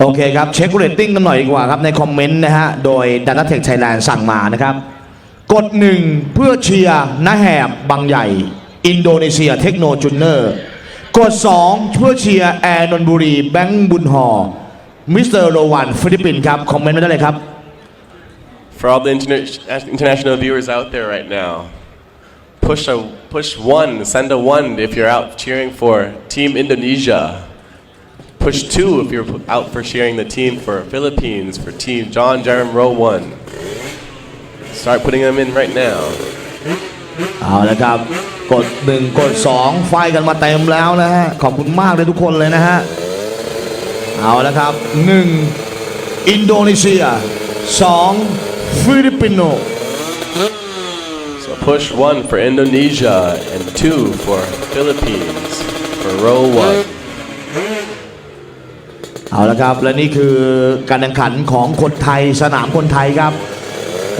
โอเคครับ เช็คเรตติ้งกันหน่อยดีกว่าครับ ในคอมเมนต์นะฮะ โดยดันนัทเทคไทยแลนด์สั่งมานะครับ กดหนึ่งเพื่อเชียร์นาแหบบางใหญ่ อินโดนีเซียเทคโนจูเนอร์ กด 2 เพื่อเชียร์แอร์นนบุรี แบงค์บุญหอมิสเตอร์โรวันฟิลิปปินส์ครับ คอมเมนต์มาได้เลยครับ For all the interna- international viewers out there right now, push a push one, send a one if you're out cheering for Team Indonesia. Push two if you're out for cheering the team for Philippines, for Team John Jerem Row one. Start putting them in right now. เอาละครับ กด 1 กด 2 ไฟกันมาเต็มแล้วนะฮะ ขอบคุณมากเลยทุกคนเลยนะฮะ เอาละครับ 1. อินโดนีเซีย 2. ฟิลิปปินโน So push one for Indonesia and two for Philippines for row one. เอาละครับ และนี่คือการแข่งขันของคนไทยสนามคนไทยครับ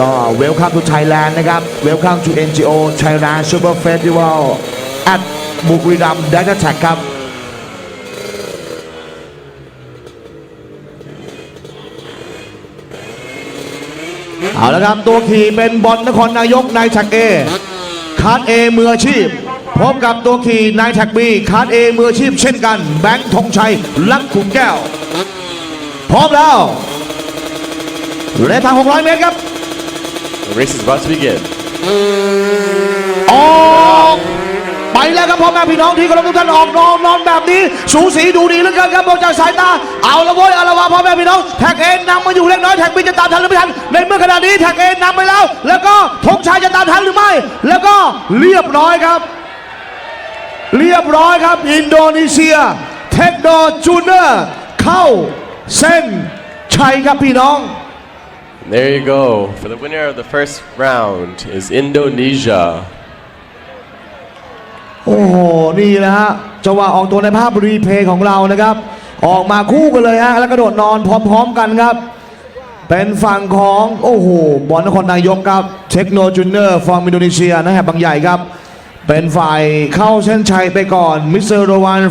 ก็เวลคัมทูไทยแลนด์นะครับเวลคัมทู NGO Thailand Super Festival at บุรีรัมย์ Data Tech ครับเอาละครับ ตัวขี่เป็นบอลนครนายกนายแท็กเอคาร์ดเอมืออาชีพ พบกับตัวขี่นายแท็กบีคาร์ดเอมืออาชีพเช่นกัน แบงค์ธงชัยลักขุนแก้ว พร้อมแล้วระยะทาง 600 เมตรครับ The race is about to begin. ออกไปแล้วครับพ่อแม่พี่น้องที่เคารพทุกท่านออกนอนนอนแบบนี้ สูสีดูดีเหลือเกินครับมองจากสายตา เอาละเว้ยเอาละวะพ่อแม่พี่น้องแท็กเอ็นนำมาอยู่เล็กน้อยแท็กบีจะตามทันหรือไม่ทันในเมื่อขณะนี้แท็กเอ็นนำไปแล้ว แล้วก็ธงชัยจะตามทันหรือไม่ แล้วก็เรียบร้อยครับ เรียบร้อยครับ อินโดนีเซีย เทคโนจูเนอร์เข้า เส้นชัยครับพี่น้อง There you go. For the winner of the first round is Indonesia. โอ้โห นี่นะฮะจังหวะออกตัวในภาพรีเพลย์ของเรานะครับ ออกมาคู่กันเลยฮะ แล้วกระโดดนอนพร้อม ๆ กันครับ เป็นฝั่งของโอ้โห บอลนครนายกครับ เทคโนจูเนอร์ฟอร์มอินโดนีเซียนะฮะบางใหญ่ครับ เป็นฝ่ายเข้าเส้นชัยไปก่อน มิสเตอร์โรวัน